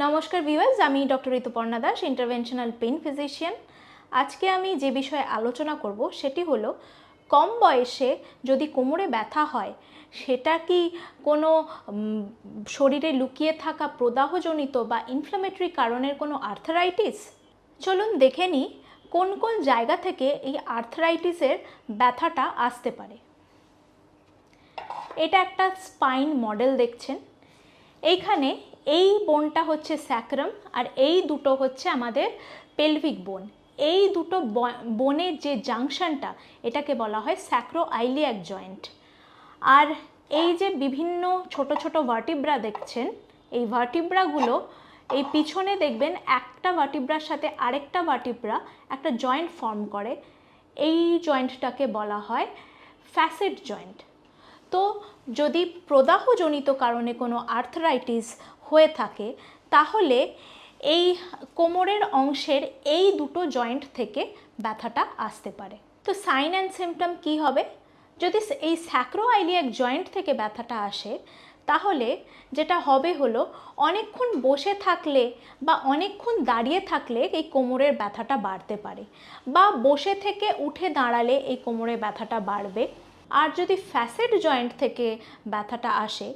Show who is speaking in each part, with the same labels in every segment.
Speaker 1: নমস্কার ভিউয়ার্স, আমি doctor Rituparna Das interventional pain physician আজকে আমি যে বিষয়ে আলোচনা করব সেটি হলো, কম বয়সে যদি কোমরে ব্যথা হয়, সেটা কি কোনো শরীরে লুকিয়ে থাকা প্রদাহজনিত বা ইনফ্লামেটরি কারণের কোনো আর্থারাইটিস চলুন দেখে নিই, কোন কোন জায়গা থেকে এই আর্থারাইটিসের ব্যথাটা আসতে পারে। এটা একটা স্পাইন মডেল দেখছেন। এইখানে এই বোনটা হচ্ছে স্যাক্রাম আর এই দুটো হচ্ছে আমাদের পেলভিক বোন। এই দুটো বোনের যে জাংশনটা, এটাকে বলা হয় স্যাক্রো আইলিয়াক জয়েন্ট। আর এই যে বিভিন্ন ছোট ছোট ভার্টিব্রা দেখছেন, এই ভার্টিব্রাগুলো, এই পিছনে দেখবেন একটা ভার্টিব্রার সাথে আরেকটা ভার্টিব্রা একটা জয়েন্ট ফর্ম করে। এই জয়েন্টটাকে বলা হয় ফ্যাসেট জয়েন্ট। তো যদি প্রদাহজনিত কারণে কোনো আর্থরাইটিস হয়ে থাকে, তাহলে এই কোমরের অংশের এই দুটো জয়েন্ট থেকে ব্যথাটা আসতে পারে। তো সাইন অ্যান্ড সিমটম কী হবে? যদি এই স্যাক্রোআইলিয়াক জয়েন্ট থেকে ব্যথাটা আসে, তাহলে যেটা হবে হলো অনেকক্ষণ বসে থাকলে বা অনেকক্ষণ দাঁড়িয়ে থাকলে এই কোমরের ব্যথাটা বাড়তে পারে বা বসে থেকে উঠে দাঁড়ালে এই কোমরের ব্যথাটা বাড়বে। আর যদি ফ্যাসেট জয়েন্ট থেকে ব্যথাটা আসে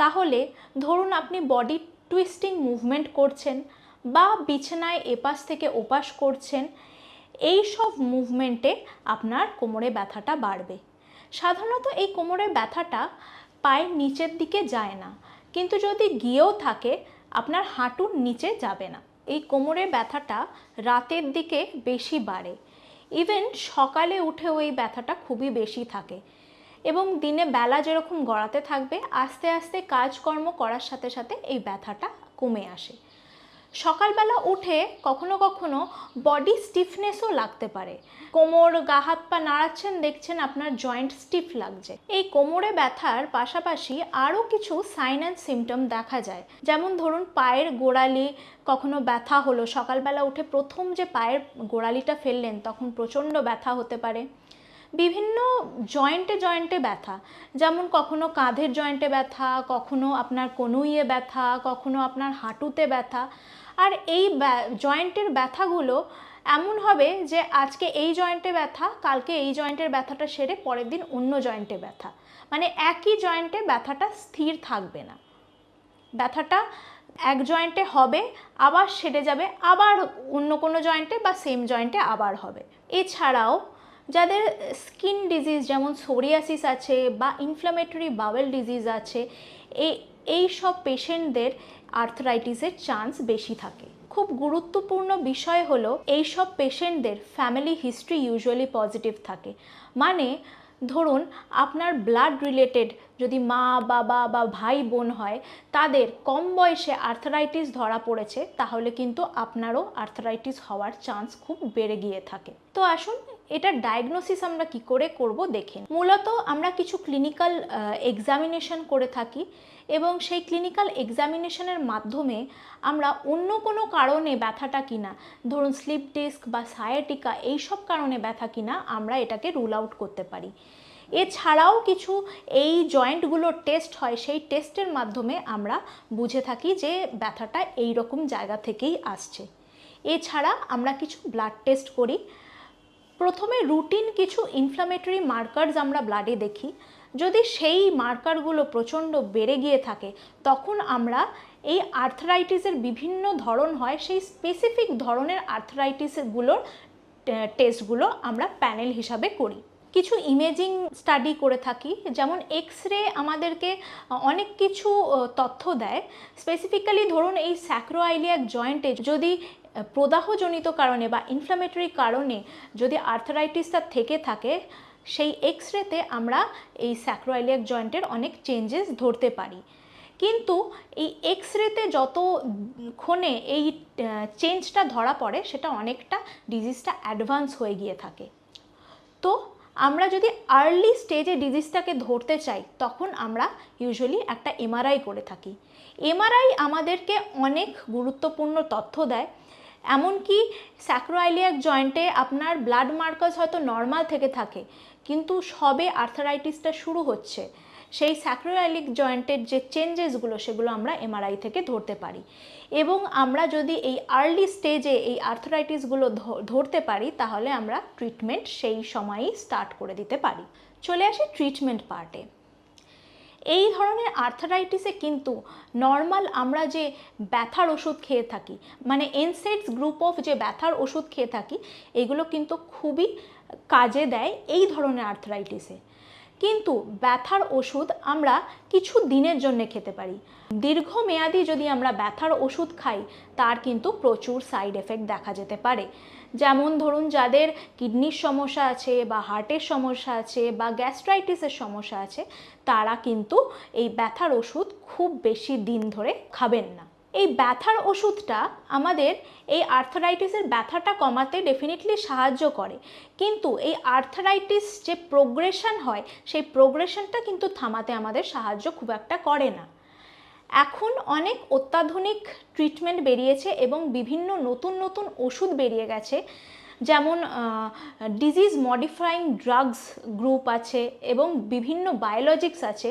Speaker 1: তাহলে ধরুন আপনি বডি টুইস্টিং মুভমেন্ট করছেন বা বিছানায় এপাশ থেকে ওপাশ করছেন, এই সব মুভমেন্টে আপনার কোমরে ব্যথাটা বাড়বে। সাধারণত এই কোমরের ব্যথাটা পায়ের নিচের দিকে যায় না, কিন্তু যদি গিয়েও থাকে, আপনার হাঁটুর নিচে যাবে না। এই কোমরের ব্যথাটা রাতের দিকে বেশি বাড়ে। ইভেন সকালে উঠেও এই ব্যথাটা খুবই বেশি থাকে। এবং দিনে বেলা যেরকম গড়াতে থাকবে, আস্তে আস্তে কাজকর্ম করার সাথে সাথে এই ব্যথাটা কমে আসে। সকালবেলা উঠে কখনো কখনো বডি স্টিফনেসও লাগতে পারে। কোমর, গা হাত পা নাড়াচ্ছেন, দেখছেন আপনার জয়েন্ট স্টিফ লাগছে। এই কোমরে ব্যথার পাশাপাশি আরও কিছু সাইন অ্যান্ড সিমটম দেখা যায়। যেমন ধরুন, পায়ের গোড়ালি কখনো ব্যথা হলো। সকালবেলা উঠে প্রথম যে পায়ের গোড়ালিটা ফেললেন, তখন প্রচণ্ড ব্যথা হতে পারে। বিভিন্ন জয়েন্টে জয়েন্টে ব্যথা। যেমন কখনো কাঁধের জয়েন্টে ব্যথা, কখনো আপনার কনুইয়ে ব্যথা, কখনো আপনার হাঁটুতে ব্যথা। আর এই জয়েন্টের ব্যথাগুলো এমন হবে যে আজকে এই জয়েন্টে ব্যথা, কালকে এই জয়েন্টের ব্যথাটা সেরে পরের দিন অন্য জয়েন্টে ব্যথা। মানে একই জয়েন্টে ব্যথাটা স্থির থাকবে না। ব্যথাটা এক জয়েন্টে হবে, আবার সেরে যাবে, আবার অন্য কোনো জয়েন্টে বা সেম জয়েন্টে আবার হবে। এছাড়াও যাদের স্কিন ডিজিজ যেমন সোরিয়াসিস আছে বা ইনফ্লামেটরি বাওয়েল ডিজিজ আছে এই এই সব পেশেন্টদের আর্থরাইটিসের চান্স বেশি থাকে। খুব গুরুত্বপূর্ণ বিষয় হলো, এই সব পেশেন্টদের ফ্যামিলি হিস্ট্রি ইউজুয়ালি পজিটিভ থাকে। মানে ধরুন, আপনার ব্লাড রিলেটেড যদি মা, বাবা বা ভাই বোন হয়, তাদের কম বয়সে আর্থারাইটিস ধরা পড়েছে, তাহলে কিন্তু আপনারও আর্থারাইটিস হওয়ার চান্স খুব বেড়ে গিয়ে থাকে। তো আসুন এটার ডায়াগনোসিস আমরা কি করে করব দেখেন মূলত আমরা কিছু ক্লিনিক্যাল এক্সামিনেশন করে থাকি এবং সেই ক্লিনিক্যাল এক্সামিনেশনের মাধ্যমে আমরা অন্য কোনো কারণে ব্যথাটা কিনা, ধরুন স্লিপ ডিস্ক বা সায়াটিকা এইসব কারণে ব্যথা কিনা আমরা এটাকে রুল আউট করতে পারি। এছাড়াও কিছু এই জয়েন্টগুলোর টেস্ট হয়, সেই টেস্টের মাধ্যমে আমরা বুঝে থাকি যে ব্যথাটা এই রকম জায়গা থেকেই আসছে। এছাড়া আমরা কিছু ব্লাড টেস্ট করি প্রথমে রুটিন কিছু ইনফ্লামেটরি মার্কারস আমরা ব্লাডে দেখি। যদি সেই মার্কারগুলো প্রচণ্ড বেড়ে গিয়ে থাকে, তখন আমরা এই আর্থরাইটিসের বিভিন্ন ধরন হয়, সেই স্পেসিফিক ধরনের আর্থরাইটিসগুলোর টেস্টগুলো আমরা প্যানেল হিসাবে করি। কিছু ইমেজিং স্টাডি করে থাকি, যেমন এক্স রে আমাদেরকে অনেক কিছু তথ্য দেয়। স্পেসিফিক্যালি ধরুন এই স্যাক্রোআইলিয়াক জয়েন্টে যদি প্রদাহজনিত কারণে বা ইনফ্লামেটরি কারণে যদি আর্থারাইটিসটা থেকে থাকে, সেই এক্স রেতে আমরা এই স্যাক্রোআইলিয়াক জয়েন্টের অনেক চেঞ্জেস ধরতে পারি। কিন্তু এই এক্স রেতে যতক্ষণে এই চেঞ্জটা ধরা পড়ে, সেটা অনেকটা ডিজিজটা অ্যাডভান্স হয়ে গিয়ে থাকে। তো আমরা যদি আর্লি স্টেজে ডিজিজটাকে ধরতে চাই, তখন আমরা ইউজুয়ালি একটা এমআরআই করে থাকি। এমআরআই আমাদেরকে অনেক গুরুত্বপূর্ণ তথ্য দেয়। এমনকি স্যাক্রোআইলিয়াক জয়েন্টে আপনার ব্লাড মার্কাস হয়তো নর্মাল থেকে থাকে, কিন্তু সবে আর্থারাইটিসটা শুরু হচ্ছে। সেই স্যাক্রোয়াইলিক জয়েন্টের যে চেঞ্জেসগুলো সেগুলো আমরা এমআরআই থেকে ধরতে পারি। এবং আমরা যদি এই আর্লি স্টেজে এই আর্থরাইটিসগুলো ধরতে পারি, তাহলে আমরা ট্রিটমেন্ট সেই সময়ই স্টার্ট করে দিতে পারি। চলে আসি ট্রিটমেন্ট পার্টে এই ধরনের আর্থারাইটিসে কিন্তু নর্মাল আমরা যে ব্যথার ওষুধ খেয়ে থাকি মানে এনসেটস গ্রুপ অফ যে ব্যথার ওষুধ খেয়ে থাকি, এগুলো কিন্তু খুবই কাজে দেয় এই ধরনের আর্থারাইটিসে কিন্তু ব্যথার ওষুধ আমরা কিছু দিনের জন্য খেতে পারি। দীর্ঘমেয়াদী যদি আমরা ব্যথার ওষুধ খাই, তার কিন্তু প্রচুর সাইড এফেক্ট দেখা যেতে পারে। যেমন ধরুন, যাদের কিডনির সমস্যা আছে বা হার্টের সমস্যা আছে বা গ্যাস্ট্রাইটিসের সমস্যা আছে, তারা কিন্তু এই ব্যথার ওষুধ খুব বেশি দিন ধরে খাবেন না। এই ব্যথার ওষুধটা আমাদের এই আর্থারাইটিসের ব্যথাটা কমাতে ডেফিনেটলি সাহায্য করে। কিন্তু এই আর্থারাইটিস যে প্রোগ্রেশন হয়, সেই প্রোগ্রেশনটা কিন্তু থামাতে আমাদের সাহায্য খুব একটা করে না। এখন অনেক অত্যাধুনিক ট্রিটমেন্ট বেরিয়েছে এবং বিভিন্ন নতুন নতুন ওষুধ বেরিয়ে গেছে। যেমন ডিজিজ মডিফাইং ড্রাগস গ্রুপ আছে এবং বিভিন্ন বায়োলজিক্স আছে,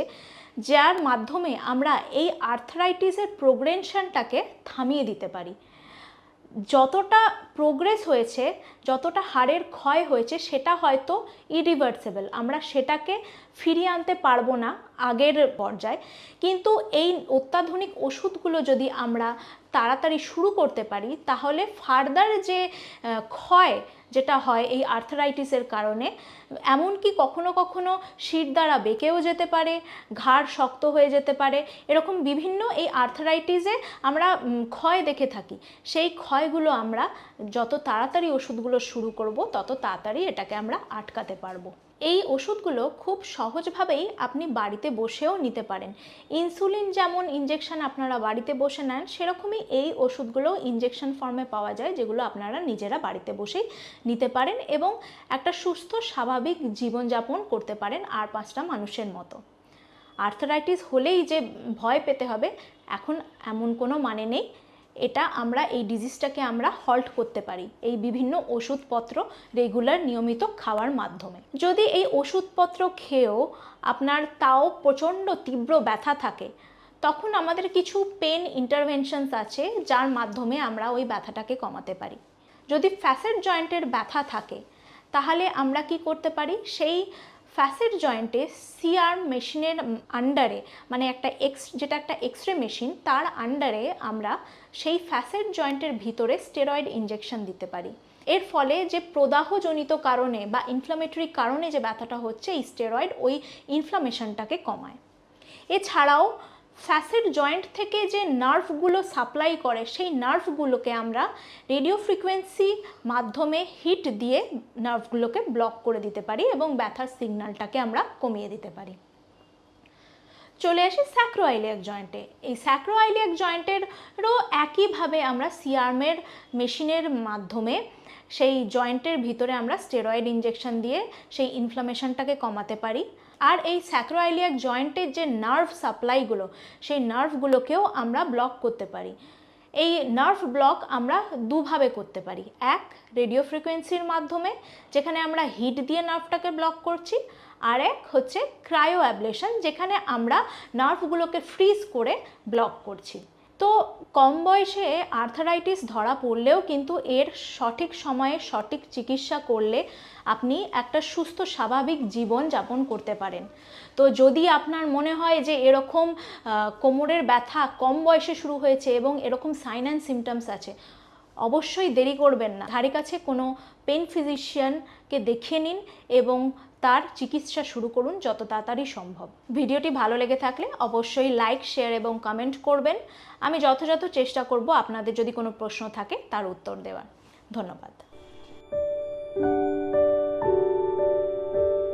Speaker 1: যার মাধ্যমে আমরা এই আর্থারাইটিসের প্রোগ্রেনশনটাকে থামিয়ে দিতে পারি। যতটা প্রোগ্রেস হয়েছে, যতটা হাড়ের ক্ষয় হয়েছে, সেটা হয়তো ইরিভার্সেবল আমরা সেটাকে ফিরিয়ে আনতে পারব না আগের পর্যায়ে। কিন্তু এই অত্যাধুনিক ওষুধগুলো যদি আমরা তাড়াতাড়ি শুরু করতে পারি, তাহলে ফার্দার যে ক্ষয় যেটা হয় এই আর্থারাইটিসের কারণে, এমনকি কখনো কখনো শির দ্বারা বেঁকেও যেতে পারে, ঘাড় শক্ত হয়ে যেতে পারে, এরকম বিভিন্ন এই আর্থারাইটিসে আমরা ক্ষয় দেখে থাকি। সেই ক্ষয়গুলো আমরা যত তাড়াতাড়ি ওষুধগুলো শুরু করব, তত তাড়াতাড়ি এটাকে আমরা আটকাতে পারব। এই ওষুধগুলো খুব সহজভাবেই আপনি বাড়িতে বসেও নিতে পারেন। ইনসুলিন যেমন ইঞ্জেকশন আপনারা বাড়িতে বসে নেন, সেরকমই এই ওষুধগুলো ইঞ্জেকশন ফর্মে পাওয়া যায়, যেগুলো আপনারা নিজেরা বাড়িতে বসেই নিতে পারেন এবং একটা সুস্থ, স্বাভাবিক জীবনযাপন করতে পারেন আর পাঁচটা মানুষের মতো। আর্থারাইটিস হলেই যে ভয় পেতে হবে, এখন এমন কোনো মানে নেই। এটা আমরা এই ডিজিজটাকে আমরা হল্ট করতে পারি। এই বিভিন্ন ওষুধপত্র রেগুলার নিয়মিত খাওয়ার মাধ্যমে। যদি এই ওষুধপত্র খেয়েও আপনার তাও প্রচণ্ড তীব্র ব্যথা থাকে, তখন আমাদের কিছু পেন ইন্টারভেনশনস আছে, যার মাধ্যমে আমরা ওই ব্যথাটাকে কমাতে পারি। যদি ফ্যাসেট জয়েন্টের ব্যথা থাকে, তাহলে আমরা কি করতে পারি? সেই ফ্যাসেট জয়েন্টে সিআর মেশিনের আন্ডারে মানে একটা এক্স যেটা একটা এক্স রে মেশিন তার আন্ডারে আমরা সেই ফ্যাসেট জয়েন্টের ভিতরে স্টেরয়েড ইঞ্জেকশন দিতে পারি। এর ফলে যে প্রদাহজনিত কারণে বা ইনফ্লামেটরি কারণে যে ব্যথাটা হচ্ছে, এই স্টেরয়েড ওই ইনফ্লামেশনটাকে কমায়। এছাড়াও ফ্যাসেট জয়েন্ট থেকে যে নার্ভগুলো সাপ্লাই করে, সেই নার্ভগুলোকে আমরা রেডিও ফ্রিকোয়েন্সি মাধ্যমে হিট দিয়ে নার্ভগুলোকে ব্লক করে দিতে পারি এবং ব্যথার সিগন্যালটাকে আমরা কমিয়ে দিতে পারি। চলে আসি স্যাক্রোআইলিয়াক জয়েন্টে। এই স্যাক্রোআইলিয়াক জয়েন্টেরও একইভাবে আমরা সিআরমের মেশিনের মাধ্যমে সেই জয়েন্টের ভিতরে আমরা স্টেরয়েড ইঞ্জেকশন দিয়ে সেই ইনফ্লামেশনটাকে কমাতে পারি। আর এই স্যাক্রোআইলিয়াক জয়েন্টের যে নার্ভ সাপ্লাইগুলো সেই নার্ভগুলোকেও আমরা ব্লক করতে পারি। এই নার্ভ ব্লক আমরা দুভাবে করতে পারি। এক রেডিও ফ্রিকোয়েন্সির মাধ্যমে, যেখানে আমরা হিট দিয়ে নার্ভটাকে ব্লক করছি, আর এক হচ্ছে ক্রায়ো অ্যাবলেশন যেখানে আমরা নার্ভগুলোকে ফ্রিজ করে ব্লক করছি। তো কম বয়সে আর্থারাইটিস ধরা পড়লেও কিন্তু এর সঠিক সময়ে সঠিক চিকিৎসা করলে আপনি একটা সুস্থ, স্বাভাবিক জীবন যাপন করতে পারেন। তো যদি আপনার মনে হয় যে এরকম কোমরের ব্যথা কম বয়সে শুরু হয়েছে এবং এরকম সাইন অ্যান্ড সিমটমস আছে অবশ্যই দেরি করবেন না। ধারে কাছে কোনো পেন ফিজিশিয়ানকে দেখিয়ে নিন এবং তার চিকিৎসা শুরু করুন যত তাড়াতাড়ি সম্ভব। ভিডিওটি ভালো লেগে থাকলে অবশ্যই লাইক, শেয়ার এবং কমেন্ট করবেন। আমি যথাযথ চেষ্টা করব আপনাদের যদি কোনো প্রশ্ন থাকে তার উত্তর দেওয়ার। ধন্যবাদ।